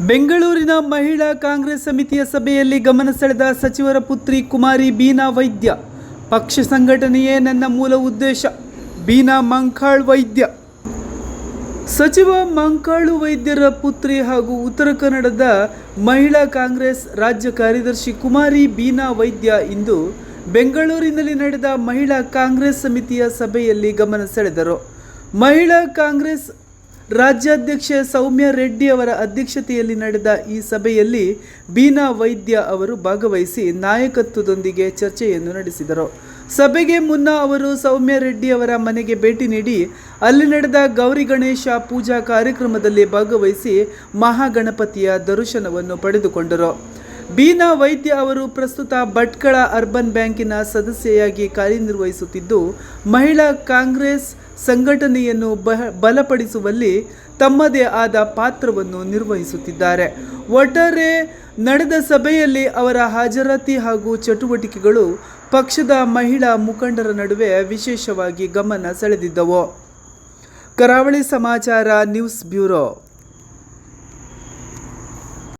ಬೆಂಗಳೂರಿನ ಮಹಿಳಾ ಕಾಂಗ್ರೆಸ್ ಸಮಿತಿಯ ಸಭೆಯಲ್ಲಿ ಗಮನ ಸೆಳೆದ ಸಚಿವರ ಪುತ್ರಿ ಕುಮಾರಿ ಬೀನಾ ವೈದ್ಯ. ಪಕ್ಷ ಸಂಘಟನೆಯೇ ನನ್ನ ಮೂಲ ಉದ್ದೇಶ. ಬೀನಾ ಮಂಕಾಳ್ ವೈದ್ಯ. ಸಚಿವ ಮಂಕಾಳು ವೈದ್ಯರ ಪುತ್ರಿ ಹಾಗೂ ಉತ್ತರ ಕನ್ನಡದ ಮಹಿಳಾ ಕಾಂಗ್ರೆಸ್ ರಾಜ್ಯ ಕಾರ್ಯದರ್ಶಿ ಕುಮಾರಿ ಬೀನಾ ವೈದ್ಯ ಇಂದು ಬೆಂಗಳೂರಿನಲ್ಲಿ ನಡೆದ ಮಹಿಳಾ ಕಾಂಗ್ರೆಸ್ ಸಮಿತಿಯ ಸಭೆಯಲ್ಲಿ ಗಮನ ಸೆಳೆದರು. ಮಹಿಳಾ ಕಾಂಗ್ರೆಸ್ ರಾಜ್ಯಾಧ್ಯಕ್ಷೆ ಸೌಮ್ಯ ರೆಡ್ಡಿ ಅವರ ಅಧ್ಯಕ್ಷತೆಯಲ್ಲಿ ನಡೆದ ಈ ಸಭೆಯಲ್ಲಿ ಬೀನಾ ವೈದ್ಯ ಅವರು ಭಾಗವಹಿಸಿ ನಾಯಕತ್ವದೊಂದಿಗೆ ಚರ್ಚೆಯನ್ನು ನಡೆಸಿದರು. ಸಭೆಗೆ ಮುನ್ನ ಅವರು ಸೌಮ್ಯ ರೆಡ್ಡಿ ಅವರ ಮನೆಗೆ ಭೇಟಿ ನೀಡಿ ಅಲ್ಲಿ ನಡೆದ ಗೌರಿ ಗಣೇಶ ಪೂಜಾ ಕಾರ್ಯಕ್ರಮದಲ್ಲಿ ಭಾಗವಹಿಸಿ ಮಹಾಗಣಪತಿಯ ದರ್ಶನವನ್ನು ಪಡೆದುಕೊಂಡರು. ಬೀನಾ ವೈದ್ಯ ಅವರು ಪ್ರಸ್ತುತ ಭಟ್ಕಳ ಅರ್ಬನ್ ಬ್ಯಾಂಕಿನ ಸದಸ್ಯೆಯಾಗಿ ಕಾರ್ಯನಿರ್ವಹಿಸುತ್ತಿದ್ದು, ಮಹಿಳಾ ಕಾಂಗ್ರೆಸ್ ಸಂಘಟನೆಯನ್ನು ಬಹ, ಬಲಪಡಿಸುವಲ್ಲಿ ತಮ್ಮದೇ ಆದ ಪಾತ್ರವನ್ನು ನಿರ್ವಹಿಸುತ್ತಿದ್ದಾರೆ. ಒಟ್ಟಾರೆ ನಡೆದ ಸಭೆಯಲ್ಲಿ ಅವರ ಹಾಜರಾತಿ ಹಾಗೂ ಚಟುವಟಿಕೆಗಳು ಪಕ್ಷದ ಮಹಿಳಾ ಮುಖಂಡರ ನಡುವೆ ವಿಶೇಷವಾಗಿ ಗಮನ ಸೆಳೆದಿದ್ದವು. ಕರಾವಳಿ ಸಮಾಚಾರ ನ್ಯೂಸ್ ಬ್ಯೂರೋ.